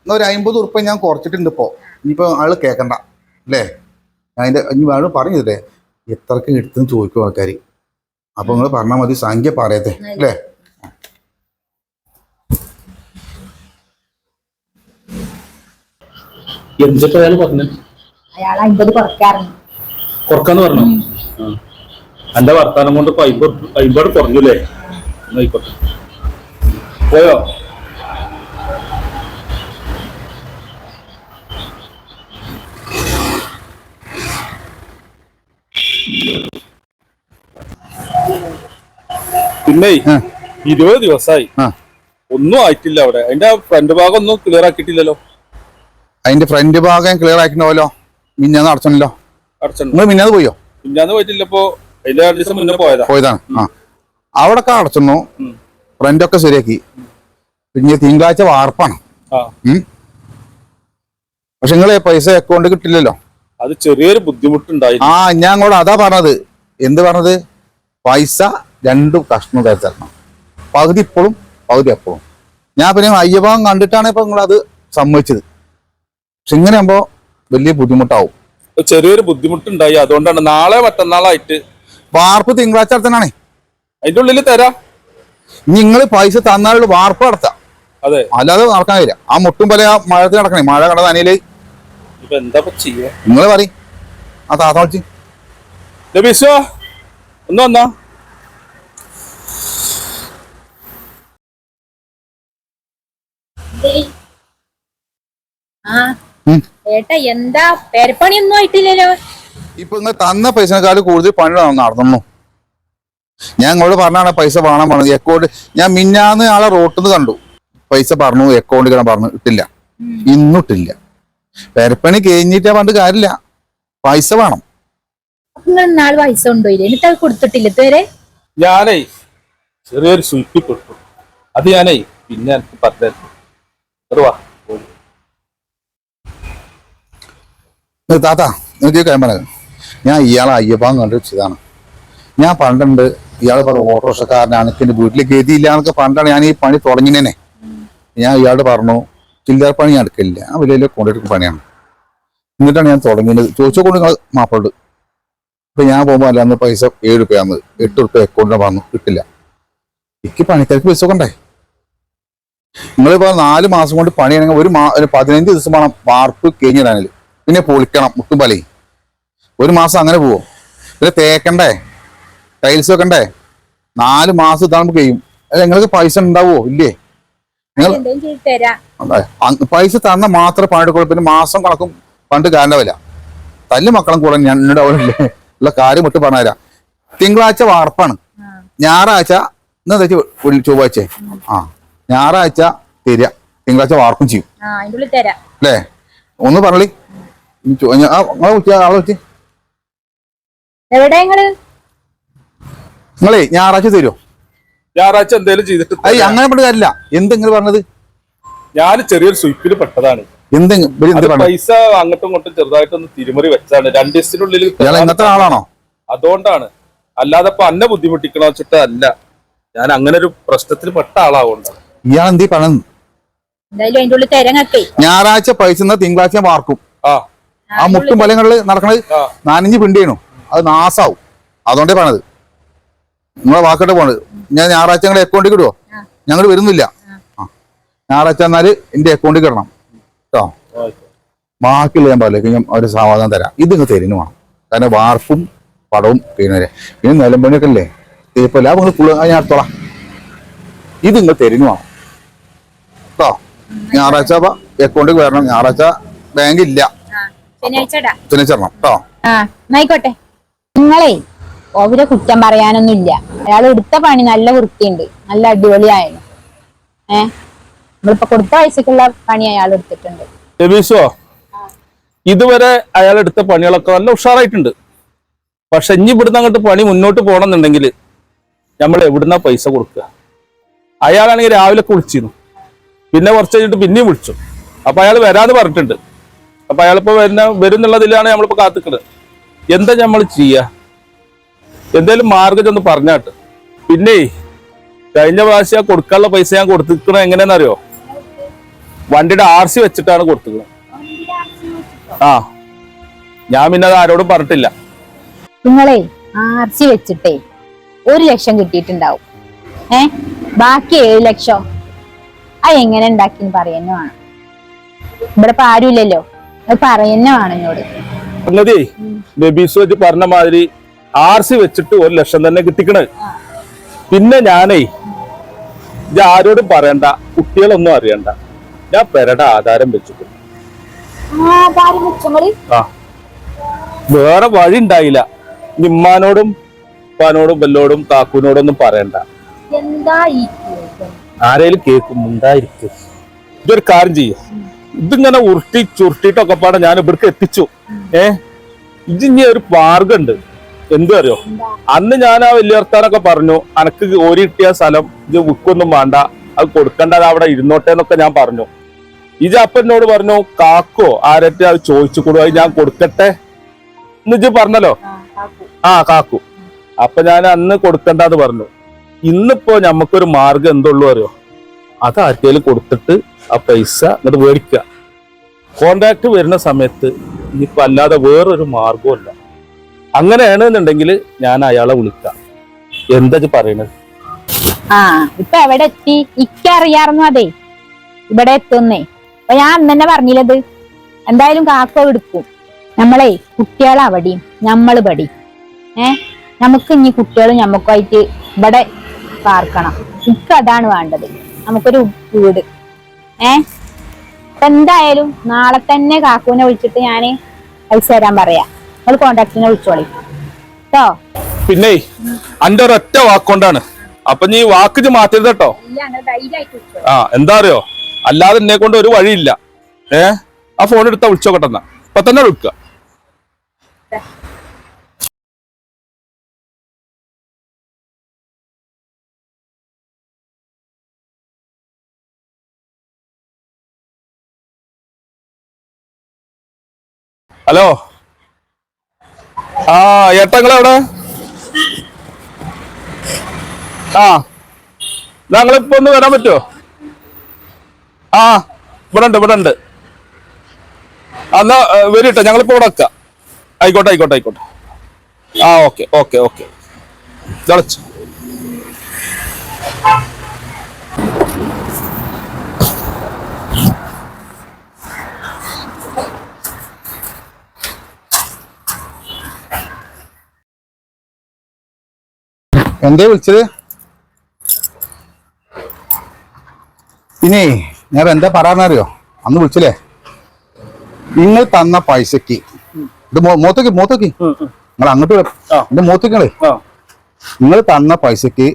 ഒരു അമ്പത് ഉറുപ്പ ഞാൻ കുറച്ചിട്ടുണ്ട് ഇപ്പോ. ഇനിയിപ്പോ ആൾ കേക്കണ്ട. അല്ലേ? ഞാൻ അതിന്റെ ഇനി വേണം പറഞ്ഞില്ലേ എത്രക്ക് എടുത്തെന്ന് ചോദിക്കും ആൾക്കാർ അപ്പൊ നിങ്ങൾ പറഞ്ഞാൽ മതി സംഖ്യ പറയത്തെ അല്ലേ? കുറക്കാന്ന് പറഞ്ഞു? എന്റെ വർത്താനം കൊണ്ട് ഇപ്പൊ കുറഞ്ഞു ആയിക്കോട്ടെ. പോയോ? പിന്നെ. ഇരുപത് ദിവസമായി ഒന്നും ആയിട്ടില്ല അവിടെ. അതിന്റെ ഫ്രണ്ട് ഭാഗം ഒന്നും ക്ലിയർ ആക്കിയിട്ടില്ലല്ലോ. അതിന്റെ ഫ്രണ്ട് ഭാഗം ക്ലിയർ ആക്കിണ്ടാവല്ലോ മിന്നാന്ന് അടച്ചണല്ലോ അടച്ചു നിങ്ങൾ മിന്നാന്ന് പോയോ? മിന്നാന്ന് പോയിട്ടില്ല ഇപ്പൊ. അതിന്റെ രണ്ടു ദിവസം മുന്നേ പോയതാ. പോയതാണ്. ആ. അവിടൊക്കെ അടച്ചു ഫ്രണ്ട് ഒക്കെ ശരിയാക്കി. പിന്നെ തിങ്കളാഴ്ച വാർപ്പാണ്. പക്ഷെ നിങ്ങൾ പൈസ അക്കൗണ്ട് കിട്ടില്ലല്ലോ? അത് ചെറിയൊരു ബുദ്ധിമുട്ടുണ്ടായി. ആ ഞാൻ അങ്ങോട്ട് അതാ പറഞ്ഞത്. എന്ത് പറഞ്ഞത്? പൈസ രണ്ടും കഷ്ണം തരണം. പകുതി ഇപ്പോഴും പകുതി അപ്പോഴും ഞാൻ പിന്നെ അയ്യപ്പം കണ്ടിട്ടാണ് ഇപ്പൊ നിങ്ങളത് സമ്മതിച്ചത്. പക്ഷെ ഇങ്ങനെ ആകുമ്പോ വലിയ ബുദ്ധിമുട്ടാവും. ചെറിയൊരു ബുദ്ധിമുട്ടുണ്ടായി. അതുകൊണ്ടാണ് നാളെ മറ്റന്നാളായിട്ട് വാർപ്പ് തിങ്കളാഴ്ച നടത്തണാണേ അതിന്റെ ഉള്ളിൽ തരാ. നിങ്ങൾ പൈസ തന്നാലുള്ള വാർപ്പ് നടത്താം. അതെ. അല്ലാതെ നടക്കാൻ കഴിയില്ല. ആ മുട്ടും പോലെ ആ മഴത്തിൽ നടക്കണേ. മഴ കണ്ട തനിയിൽ ഇപ്പൊ എന്താ ചെയ്യാ? നിങ്ങൾ പറയും. ആ താത്ത വിളിച്ച്. ലബീസോ ഒന്ന് വന്നോ. ഏട്ടാ എന്താ? പേരപ്പണിയൊന്നും ആയിട്ടില്ലല്ലോ. ഇപ്പൊ നിങ്ങൾ തന്ന പൈസക്കാൾ കൂടുതൽ പണി നടന്നു. ഞാൻ നിങ്ങളോട് പറഞ്ഞാണ് പൈസ വേണം പറഞ്ഞത് അക്കൗണ്ട് ഞാൻ മിന്നാന്ന് ആളെ റോട്ടിൽ നിന്ന് കണ്ടു. പൈസ പറഞ്ഞു അക്കൗണ്ട് കിടാൻ പറഞ്ഞു. ഇട്ടില്ല. ഇന്നിട്ടില്ല പെരപ്പണി കഴിഞ്ഞിട്ടാ പറഞ്ഞിട്ട് കാര്യമില്ല. പൈസ വേണം. നിങ്ങൾ നാളെ പൈസ കൊണ്ടുപോയില്ലേ? എന്നിട്ട് അത് കൊടുത്തിട്ടില്ല. ഇതുവരെ? ഞാനേ ചെറിയൊരു സുഖി കൊടുത്തു. അത് ഞാനേ പിന്നെ എനിക്ക് പറഞ്ഞു താത്ത എനിക്ക് കാര്യം പറയാം. ഞാൻ ഇയാളെ അയ്യപ്പാൻ കണ്ടു വെച്ചതാണ്. ഞാൻ പണ്ടുണ്ട് ഇയാൾ പറഞ്ഞു ഓട്ടോറിക്ഷക്കാരനാണ് എനിക്ക് എന്റെ വീട്ടിൽ ഗതിയില്ല എന്നൊക്കെ പണ്ടാണ് ഞാൻ ഈ പണി തുടങ്ങിനെ ഞാൻ ഇയാളോട് പറഞ്ഞു ചില്ലറ പണി ഞാൻ എടുക്കില്ല ആ വലിയ കൊണ്ടെടുക്കുന്ന പണിയാണ്. എന്നിട്ടാണ് ഞാൻ തുടങ്ങിയത്. ചോദിച്ചോ കൊണ്ട് നിങ്ങൾ മാപ്പോട് ഇപ്പൊ ഞാൻ പോകുമ്പോൾ അല്ലാന്ന് പൈസ ഏഴ് രൂപയാന്ന് എട്ട് റുപ്യ അക്കൗണ്ടിൽ വന്നു കിട്ടില്ല. എനിക്ക് പണിക്കാർക്ക് പൈസ കൊണ്ടേ നിങ്ങളിപ്പോ നാല് മാസം കൊണ്ട് പണിയാണെങ്കിൽ ഒരു മാ ഒരു പതിനഞ്ച് ദിവസം വേണം വാർപ്പ് കഴിഞ്ഞിടാനിൽ പിന്നെ പൊളിക്കണം മുട്ടുംപലി ഒരു മാസം അങ്ങനെ പോവും? പിന്നെ തേക്കണ്ടേ? ടൈൽസ് വെക്കണ്ടേ? നാല് മാസം ഇതാകുമ്പോൾ കഴിയും. അല്ല നിങ്ങൾക്ക് പൈസ ഉണ്ടാവുമോ ഇല്ലേ? നിങ്ങൾ പൈസ തന്ന മാത്രമേ പണിയെടുക്കുള്ളൂ. പിന്നെ മാസം കണക്കും പണ്ട് കാരണവില്ല തല്ല് മക്കളും കൂടെ ഞാൻ ഉണ്ടാവില്ലേ ഉള്ള കാര്യം വിട്ട് പറഞ്ഞുതരാം തിങ്കളാഴ്ച വാർപ്പാണ്. ഞായറാഴ്ച എന്നാ ചൊവ്വാഴ്ച? ആ. ഞായറാഴ്ച തരിക. തിങ്കളാഴ്ച വാർപ്പും ചെയ്യും. അല്ലേ? ഒന്ന് പറളി നിങ്ങളെ ഞായറാഴ്ച തരുമോ ഞായറാഴ്ച എന്തെങ്കിലും ചെയ്തിട്ട് അയ്യ അങ്ങനെ എന്തെങ്കിലും പറഞ്ഞത്? ഞാൻ ചെറിയൊരു സ്വിപ്പിൽ പെട്ടതാണ്. എന്തെങ്കിലും പൈസ അങ്ങോട്ടും ഇങ്ങോട്ടും ചെറുതായിട്ടൊന്ന് തിരുമറി വെച്ചാണ്. രണ്ട് ദിവസത്തിനുള്ളിൽ ഇയാൾ ഇന്നത്തെ ആളാണോ? അതുകൊണ്ടാണ്. അല്ലാതെ ഇപ്പൊ അന്നെ ബുദ്ധിമുട്ടിക്കണ വെച്ചിട്ട് അല്ല. ഞാൻ അങ്ങനെ ഒരു പ്രശ്നത്തിൽ പെട്ട ആളാകൊണ്ടാണ് ഇയാൾ എന്തീ പറഞ്ഞു എന്തായാലും അതിന്റെ ഉള്ളിൽ തരങ്ങൊക്കെ ഞായറാഴ്ച പൈസ എന്നാ തിങ്കളാഴ്ച ഞാൻ വാർക്കും. ആ. ആ മുട്ടും പലങ്ങളിൽ നടക്കണത് ആ. നാനഞ്ച് പിണ്ടിയണു അത് നാസാവും. അതുകൊണ്ടേ പറഞ്ഞത് നിങ്ങളെ വാക്കട്ടെ പോണത്. ഞാൻ ഞായറാഴ്ച ഞങ്ങളുടെ അക്കൗണ്ടിൽ ഇടുവോ? ഞങ്ങൾ വരുന്നില്ല. ആ. ഞായറാഴ്ച എന്നാൽ എന്റെ അക്കൗണ്ടിൽ കിടണം കേട്ടോ? ബാക്കിയുള്ള ഞാൻ പറയില്ല ഞാൻ ഒരു സമാധാനം തരാം. ഇത് നിങ്ങൾ തരുന്നു വേണം. കാരണം വാർപ്പും പടവും കഴിഞ്ഞവരെ പിന്നെ നിലമ്പണിയൊക്കെ അല്ലേ തേപ്പല്ല നിങ്ങൾ പുള്ള ഞാൻ അടുത്തോളാം. ഇത് നിങ്ങൾ തരുന്നു വേണം. കേട്ടോ? ഞായറാഴ്ച അക്കൗണ്ടിൽ വരണം. ഞായറാഴ്ച ബാങ്ക് ഇല്ല. തിരിച്ചരണം കേട്ടോ? ആ എന്നായിക്കോട്ടെ. നിങ്ങളെ ഓവരെ കുറ്റം പറയാനൊന്നും ഇല്ല അയാൾ എടുത്ത പണി നല്ല വൃത്തിയുണ്ട്. നല്ല അടിപൊളിയായിരുന്നു. ഏ? നമ്മളിപ്പോ കൊടുത്ത പൈസക്കുള്ള പണി അയാൾ എടുത്തിട്ടുണ്ട്. രവീശോ ഇതുവരെ അയാൾ എടുത്ത പണികളൊക്കെ നല്ല ഉഷാറായിട്ടുണ്ട്. പക്ഷെ ഇനി ഇവിടുന്ന് അങ്ങോട്ട് പണി മുന്നോട്ട് പോകണമെന്നുണ്ടെങ്കിൽ നമ്മൾ എവിടുന്ന പൈസ കൊടുക്കുക? അയാളാണെങ്കിൽ രാവിലെ കുളിച്ചിരുന്നു പിന്നെ കുറച്ച് കഴിഞ്ഞിട്ട് പിന്നെയും വിളിച്ചു. അപ്പൊ അയാൾ വരാന്ന് പറഞ്ഞിട്ടുണ്ട്. അപ്പൊ അയാളിപ്പോ വരുന്ന വരും വരുന്നുള്ളതിലാണ് നമ്മളിപ്പോ കാത്തിക്കുന്നത് എന്താ നമ്മൾ ചെയ്യുക എന്തേലും മാർഗം ഒന്ന് പറഞ്ഞാട്ട്. പിന്നെ കഴിഞ്ഞ പ്രാവശ്യം കൊടുക്കാനുള്ള പൈസ ഞാൻ കൊടുത്തിരിക്കണത് എങ്ങനെയാണെന്നറിയോ? വണ്ടിയുടെ ആർ സി വെച്ചിട്ടാണ് കൊടുത്തത്. ആ. ഞാൻ പിന്നെ അത് ആരോടും പറഞ്ഞിട്ടില്ല. നിങ്ങളെ ആർ സി വെച്ചിട്ടേ ഒരു ലക്ഷം കിട്ടിയിട്ടുണ്ടാവും. ഏ? ബാക്കി ഏഴ് ലക്ഷം? അത് എങ്ങനെ ഉണ്ടാക്കി പറയുന്ന വേണം ഇവിടെ ഇപ്പൊ ആരുമില്ലല്ലോ? അത് പറയുന്ന വേണം എന്നോട് സംഗതി പറഞ്ഞ മാതിരി ആർ സി വെച്ചിട്ട് ഒരു ലക്ഷം തന്നെ കിട്ടിക്കണേ. പിന്നെ ഞാനേ ഇത് ആരോടും പറയണ്ട. കുട്ടികളൊന്നും അറിയണ്ട. ഞാൻ പെരട ആധാരം വെച്ചിട്ടു ആ. വേറെ വഴി ഉണ്ടായില്ല. നിമ്മാനോടും ഉപ്പാനോടും ബെല്ലോടും കാക്കൂനോടൊന്നും പറയണ്ട. ആരേലും കേൾക്കും ഉണ്ടായിരിക്കും. ഇതൊരു കാര്യം ചെയ്യും. ഇതിങ്ങനെ ഉരുട്ടി ചുരുട്ടിട്ടൊക്കെ പാടെ ഞാൻ ഇവിടേക്ക് എത്തിച്ചു. ഏ? ഇത് ഇനി ഒരു മാർഗമുണ്ട് എന്തു അറിയോ? അന്ന് ഞാൻ ആ വലിയർത്താനൊക്കെ പറഞ്ഞു അനക്ക് ഓരി കിട്ടിയ സ്ഥലം ഇത് വിൽക്കൊന്നും വേണ്ട. അത് കൊടുക്കണ്ട അത് അവിടെ ഇരുന്നോട്ടെ എന്നൊക്കെ ഞാൻ പറഞ്ഞു. ഇജ അപ്പനോട് പറഞ്ഞു കാക്കോ ആരട്ടെ അത് ചോദിച്ചു കൊടു അത് ഞാൻ കൊടുക്കട്ടെ? എന്നിജ് പറഞ്ഞല്ലോ. ആ കാക്കു. അപ്പൊ ഞാൻ അന്ന് കൊടുക്കണ്ടെന്ന് പറഞ്ഞു. ഇന്നിപ്പോ ഞമ്മക്കൊരു മാർഗം എന്തുള്ളൂ അറിയോ? അത് ആർക്കെങ്കിലും കൊടുത്തിട്ട് ആ പൈസ എന്നിട്ട് മേടിക്കുക കോണ്ടാക്ട് വരുന്ന സമയത്ത് ഇനിയിപ്പോ അല്ലാതെ വേറൊരു മാർഗമല്ല അങ്ങനെയാണെന്നുണ്ടെങ്കിൽ ഞാൻ അയാളെ വിളിക്കാം. എന്താ പറയണത്? ആ ഇപ്പൊ എവിടെ എത്തി? ഇക്കറിയാർന്നു അതെ. ഇവിടെ എത്തുന്നേ. അപ്പൊ ഞാൻ അന്ന് തന്നെ പറഞ്ഞില്ലത്. എന്തായാലും കാക്കോ എടുക്കും. നമ്മളെ കുട്ടികളെ അവിടെയും നമ്മൾ പടി ഏ? നമുക്ക് ഇനി കുട്ടികളും നമുക്കായിട്ട് ഇവിടെ പാർക്കണം. എനിക്ക് അതാണ് വേണ്ടത്. നമുക്കൊരു വീട്. ഏ? അപ്പൊ എന്തായാലും നാളെ തന്നെ കാക്കുവിനെ വിളിച്ചിട്ട് ഞാൻ പൈസ തരാൻ പറയാ. നിങ്ങൾ കോണ്ടാക്ടിനെ വിളിച്ചോളി. കേട്ടോ പിന്നെ അന്റെ ഒരൊറ്റ വാക്കൊണ്ടാണ് അപ്പൊ നീ വാക്ക് മാറ്റരുത് കേട്ടോ. ആ എന്താ അറിയോ? അല്ലാതെ എന്നെ കൊണ്ട് ഒരു വഴിയില്ല. ഏ? ആ ഫോൺ എടുത്താ വിളിച്ചോക്കട്ടെ എന്നാ. ഇപ്പൊ തന്നെ വിളിക്കുക ഹലോ? ആ ഏട്ടങ്ങളെവിടെ ആ ഞങ്ങളിപ്പോ ഒന്ന് വരാൻ പറ്റുമോ ആ ഇവിടെ ഉണ്ട് ഇവിടെ ഉണ്ട് എന്നാ വരിട്ടോ ഞങ്ങളിപ്പോ ഇവിടെ വെക്കാം. ആയിക്കോട്ടെ ആയിക്കോട്ടെ ആയിക്കോട്ടെ. ആ ഓക്കെ ഓക്കെ ഓക്കെ. തിളച്ചു. എന്തേ വിളിച്ചത്? പിന്നെ ഞാൻ എന്താ പറയാന്നറിയോ? അന്ന് വിളിച്ചില്ലേ? നിങ്ങൾ തന്ന പൈസക്ക്. ഇത് മൂത്തക്ക് മൂത്തക്ക്. നിങ്ങൾ അങ്ങോട്ട് വിടാം. എന്റെ മൂത്തക്കളെ നിങ്ങൾ തന്ന പൈസക്ക്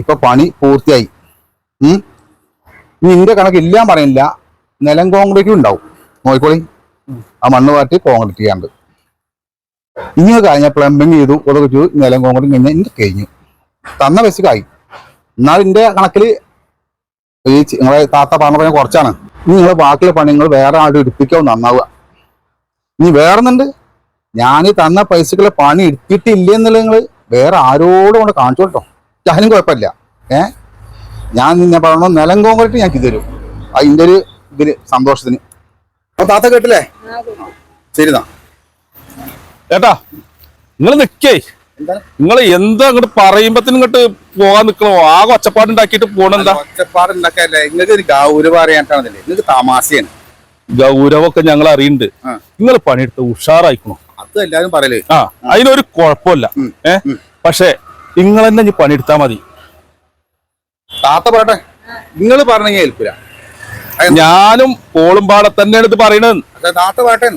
ഇപ്പൊ പണി പൂർത്തിയായി. നിന്റെ കണക്ക് ഇല്ല പറയില്ല നിലം കോൺക്രീറ്റും ഉണ്ടാവും. നോക്കിക്കോളി. ആ മണ്ണ് മാറ്റി കോൺക്രീറ്റ് ചെയ്യാണ്ട്. ഇങ്ങനെ കഴിഞ്ഞ പ്ലംബിങ് ചെയ്തു അതൊക്കെ ചെയ്തു നിലം കോൺക്രീറ്റ് കഴിഞ്ഞാൽ കഴിഞ്ഞു. തന്ന പൈസക്കായി എന്നാൽ ഇന്റെ കണക്കിൽ ഈ നിങ്ങളെ താത്ത പറഞ്ഞ പണി കുറച്ചാണ്. ഇനി നിങ്ങളെ ബാക്കിയുള്ള പണി നിങ്ങൾ വേറെ ആളുടെ എടുപ്പിക്കാവും നന്നാവുക. ഇനി വേറൊന്നുണ്ട്. ഞാൻ ഈ തന്ന പൈസകളെ പണി എടുത്തിട്ടില്ല എന്നുള്ള നിങ്ങൾ വേറെ ആരോടും കൊണ്ട് കാണിച്ചു കേട്ടോ ഞാനും കുഴപ്പമില്ല. ഏ? ഞാൻ ഞാൻ പറഞ്ഞു നിലം കോൺക്രീറ്റ് ഞാൻ തരും. അതിന്റെ ഒരു ഇതിൽ സന്തോഷത്തിന്. അപ്പൊ താത്ത കേട്ടില്ലേ? ശരിതാ ഏട്ടാ നിങ്ങൾ നിക്കേ. എന്താണ് നിങ്ങൾ എന്താ അങ്ങോട്ട് പറയുമ്പത്തിന് ഇങ്ങോട്ട് പോകാൻ നിക്കണോ ആകെ ഒച്ചപ്പാടുണ്ടാക്കിയിട്ട് പോണെന്താ ഒച്ചപ്പാടുണ്ടാക്കല്ലേ നിങ്ങൾക്ക് ഒരു ഗൗരവം അറിയാണ്ടാണല്ലേ നിങ്ങൾക്ക് തമാശയാണ് ഗൗരവൊക്കെ ഞങ്ങൾ അറിയുന്നുണ്ട് നിങ്ങൾ പണിയെടുത്ത് ഉഷാറായിക്കണോ? അത് എല്ലാരും പറയലേ. ആ അതിനൊരു കുഴപ്പമില്ല. ഏ. പക്ഷെ നിങ്ങൾ തന്നെ ഇനി പണിയെടുത്താ മതി. താത്ത പറയട്ടെ. നിങ്ങൾ പറഞ്ഞ ഏൽപ്പില്ല ഞാനും പോളും പാടെ തന്നെയാണ് ഇത് പറയണത്. താത്ത പറയട്ടെ.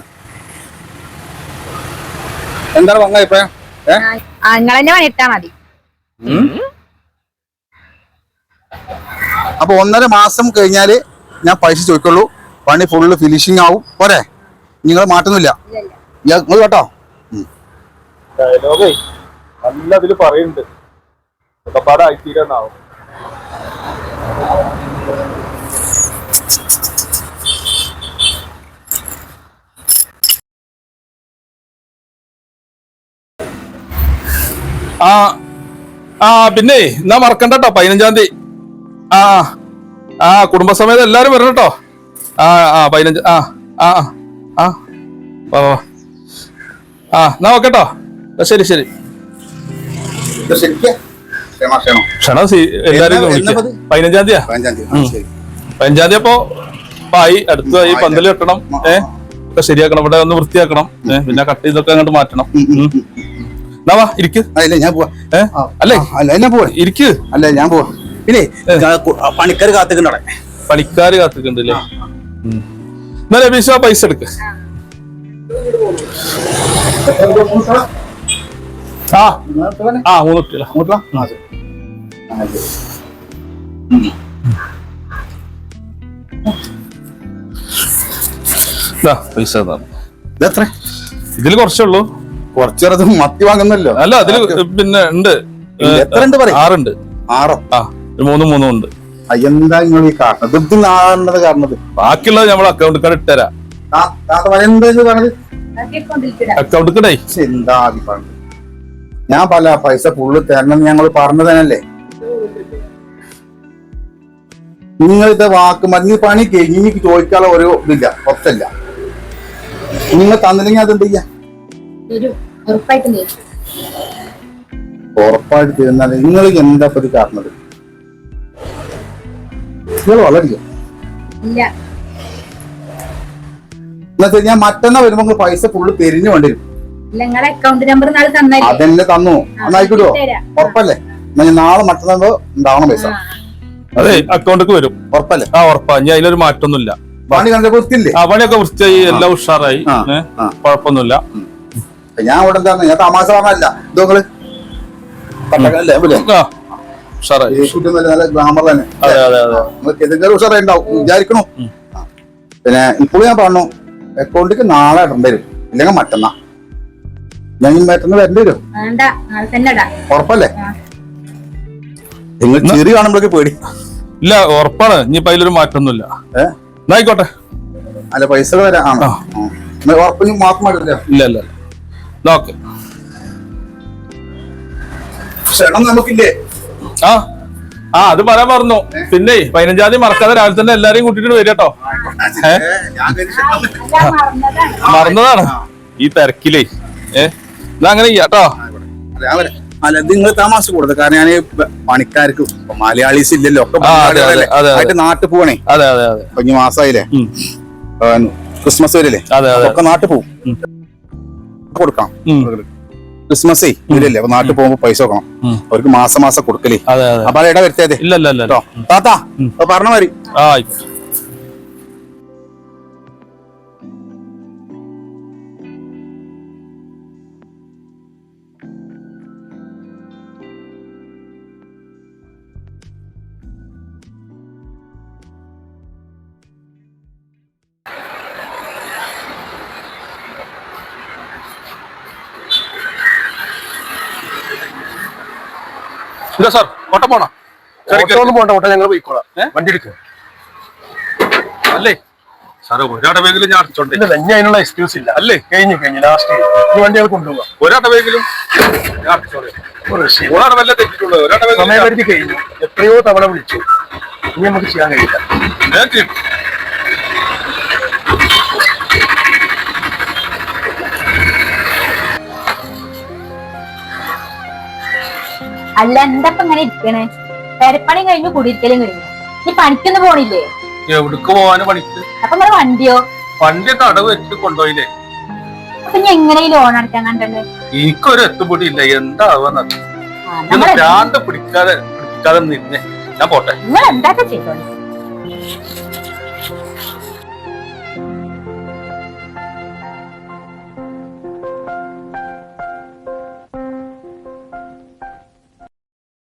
എന്താണ് വന്നേ അഭിപ്രായം? ഏ? ആ നിങ്ങൾ തന്നെ പണിയിട്ടാ മതി. അപ്പൊ ഒന്നര മാസം കഴിഞ്ഞാൽ ഞാൻ പൈസ ചോദിക്കുള്ളൂ. പണി ഫുള്ള് ഫിനിഷിങ് ആവും. പോരെ? നിങ്ങൾ മാറ്റുന്നില്ല നിങ്ങൾ കേട്ടോ ഡയലോഗേ നല്ല ഇതിൽ പറയുന്നുണ്ട് ഒക്കെപ്പാടായിത്തീരാന്നാവും ആ ആ പിന്നെ എന്നാ മറക്കണ്ട കേട്ടോ പതിനഞ്ചാം തീയതി. ആ ആ കുടുംബസമേതം എല്ലാരും വരണം കേട്ടോ ആ ആ പതിനഞ്ച് ആ ആ ആ, വാ. ആ എന്നാ ഓക്കെ കേട്ടോ ശരി ശരി. ക്ഷണം എല്ലാരും? പതിനഞ്ചാം തീയതി. പതിനഞ്ചാം തീയതി അപ്പോ ആയി അടുത്തായി ആയി. പന്തൽ കെട്ടണം. ഏഹ് ശരിയാക്കണം. ഇവിടെ ഒന്ന് വൃത്തിയാക്കണം. ഏഹ് പിന്നെ കട്ട് ചെയ്തൊക്കെ അങ്ങോട്ട് മാറ്റണം. വാ ഇരിക്ക്. ആ, ഇല്ല ഞാൻ പോവാ. ഏ? ആ, അല്ലേ? ആ, അല്ല ഞാൻ പോവാ. ഇരിക്ക്. അല്ല ഞാൻ പോവാ. പിന്നെ പണിക്കാർ കാത്തിക്കണ്ടേ പണിക്കാര് കാത്തിക്കണ്ടല്ലേ എന്നാ ആ പൈസ എടുക്ക്. ആ. ആ മൂന്ന് കുട്ടികളാ പൈസ ഇതിൽ കുറച്ചുള്ളൂ കുറച്ചേരത് മത്തി വാങ്ങുന്നല്ലോ. അല്ല അതിൽ പിന്നെ ഉണ്ട്. എത്ര ഉണ്ട് പറയും? ആറുണ്ട്. ആറോ? ആ മൂന്നും മൂന്നും ഉണ്ട്. എന്താ നിങ്ങൾ ഈ കാരണം ഇത് നാടേണ്ടത് കാരണത് ബാക്കിയുള്ളത് നമ്മൾ അക്കൗണ്ട് കാർഡ് ഇട്ടരാ. അക്കൗണ്ട് കിടേ എന്താ ഞാൻ പല പൈസ ഫുള്ള് തരണം ഞങ്ങൾ പറഞ്ഞു തന്നല്ലേ നിങ്ങളിത്തെ വാക്ക് മതി പണി കഴിഞ്ഞ് ചോദിക്കാനുള്ള ഒരു ഇതില്ല ഒത്തല്ല. നിങ്ങൾ തന്നില്ലെങ്കിൽ അതെന്ത് ചെയ്യാം? ഉറപ്പായിട്ടും തരും. ഉറപ്പായിട്ട് തീരുന്നാൽ നിങ്ങൾ എന്താ ഇപ്പൊ കാരണം കാരണത് നിങ്ങൾ വളരില്ല ഇല്ല. എന്നുവെച്ചാൽ ഞാൻ മറ്റന്നാ വരുമ്പോ പൈസ ഫുള്ള് തിരിഞ്ഞു വേണ്ടി വരും. നിങ്ങളെ അക്കൗണ്ട് നമ്പർ നാളെ തന്നല്ലേ അതെന്നെ തന്നു. എന്നായിക്കോട്ടോ തരാം. ഉറപ്പല്ലേ? എന്നാ ഞാൻ നാളെ മറ്റന്നാ ഉണ്ടാവണം പൈസ. അതെ അക്കൗണ്ടിക്ക് വരും. ഉറപ്പല്ലേ? ആ ഉറപ്പാ. ഞാൻ അതിലൊരു മാറ്റമൊന്നുമില്ല പണി കണ്ടപ്പോ വൃത്തിയില്ലേ? ആ പണിയൊക്കെ വൃത്തിയായി എല്ലാം ഉഷാറായി. കുഴപ്പമൊന്നുമില്ല. ഞാൻ ഉടൻ തന്നെ ഞാൻ തമാശ പറഞ്ഞല്ല ഇത് നിങ്ങൾ? കട്ടക്കല്ലേ നല്ല ഗ്ലാമർ തന്നെ. എന്തെങ്കിലും ഉഷാറായി ഉണ്ടാവും. വിചാരിക്കണു. പിന്നെ ഇപ്പോൾ ഞാൻ പറഞ്ഞു അക്കൗണ്ടിക്ക് നാളെ ഇടേണ്ടി വരും. ഇല്ലെങ്കിൽ മറ്റന്നാ. ഞാൻ മറ്റന്ന് വരേണ്ടി വരും. ഉറപ്പല്ലേ? നിങ്ങൾ ചെറിയ കാണുമ്പോഴൊക്കെ പേടി. ഇല്ല ഉറപ്പാണ്. ഇനിയിപ്പോ അതിലൊരു മാറ്റമൊന്നുമില്ല ഏഹ് എന്നായിക്കോട്ടെ അല്ല പൈസ വരാം ഉറപ്പ് മാത്രമായിട്ടില്ല മാത്രം ഇല്ല ഇല്ല. എന്നാ ക്ഷണം നമുക്കില്ലേ? ആ. ആ അത് പറയാൻ പറഞ്ഞു പിന്നെ പതിനഞ്ചാം തീയതി മറക്കാതെ രാവിലെ തന്നെ എല്ലാരെയും കൂട്ടിട്ട് വരിക കേട്ടോ. മറന്നതാണ്. ഈ തിരക്കിലേ. ഏ? അങ്ങനെ ചെയ്യാട്ടോ അല്ല, നിങ്ങൾ താമസിച്ചു കൊടുത്തത് കാരണം ഞാൻ പണിക്കാർക്ക് മലയാളീസ് ഇല്ലല്ലോ. ഒക്കെ ആ, അതെ, അതെ, ബംഗാളികളല്ലേ. അതെ, അതെ. ആയിട്ട് നാട്ടിൽ പോവണേ. അതെ അതെ അതെ. മാസമായില്ലേ ക്രിസ്മസ് വരില്ലേ അതെ അതെ. ഒക്കെ നാട്ടിൽ പോവും. ഉം. കൊടുക്കാം ഉം. ക്രിസ്മസേ ഇല്ലല്ലേ അപ്പൊ നാട്ടിൽ പോകുമ്പോ പൈസ കൊടുക്കണം. അവർക്ക് മാസം മാസം കൊടുക്കലേ അപ്പൊ ഇട വരുത്തേതെ ഇല്ലല്ലോ താത്താ പറഞ്ഞ മതി ഓട്ടോ ഞങ്ങൾ പോയിക്കോളാം. വണ്ടി എടുക്കുക അല്ലേ? സാറേ ഞാൻ അടച്ചോണ്ടേ ഇല്ല ഇനി അതിനുള്ള എക്സ്ക്യൂസ് ഇല്ല. അല്ലേ? കഴിഞ്ഞു കഴിഞ്ഞു ലാസ്റ്റ് ഈ ഞാൻ അടച്ചോളേ തെറ്റിട്ടുള്ളത് സമയപരിധി കഴിഞ്ഞു. എത്രയോ തവണ വിളിച്ചു. ഇനി നമുക്ക് ചെയ്യാൻ കഴിയില്ല. ഞാൻ ചെയ്യും. അല്ല എന്താ ഇങ്ങനെ ഇരിക്കണേ? പെരപ്പണി കഴിഞ്ഞു കുടിയിരിക്കലും കഴിഞ്ഞു. നീ പണിക്കൊന്നും പോണില്ലേ? എവിടക്ക് പോവാന് പണിക്ക്? അപ്പൊ നിങ്ങളെ വണ്ടിയോ? വണ്ടി അടവ് വെച്ച് കൊണ്ടുപോയില്ലേ? അപ്പൊ ഇനി എങ്ങനെ ഈ ലോൺ അടക്കാൻ കണ്ടത്? എനിക്കൊരു എത്തുപൊടി ഇല്ല എന്താവാന്ന് ഇതൊന്ന് ഭ്രാന്ത് പിടിക്കാതെ പിടിക്കാതെ നിന്നെ. ഞാൻ പോട്ടെ. നിങ്ങൾ എന്താ ചെയ്തോളൂ?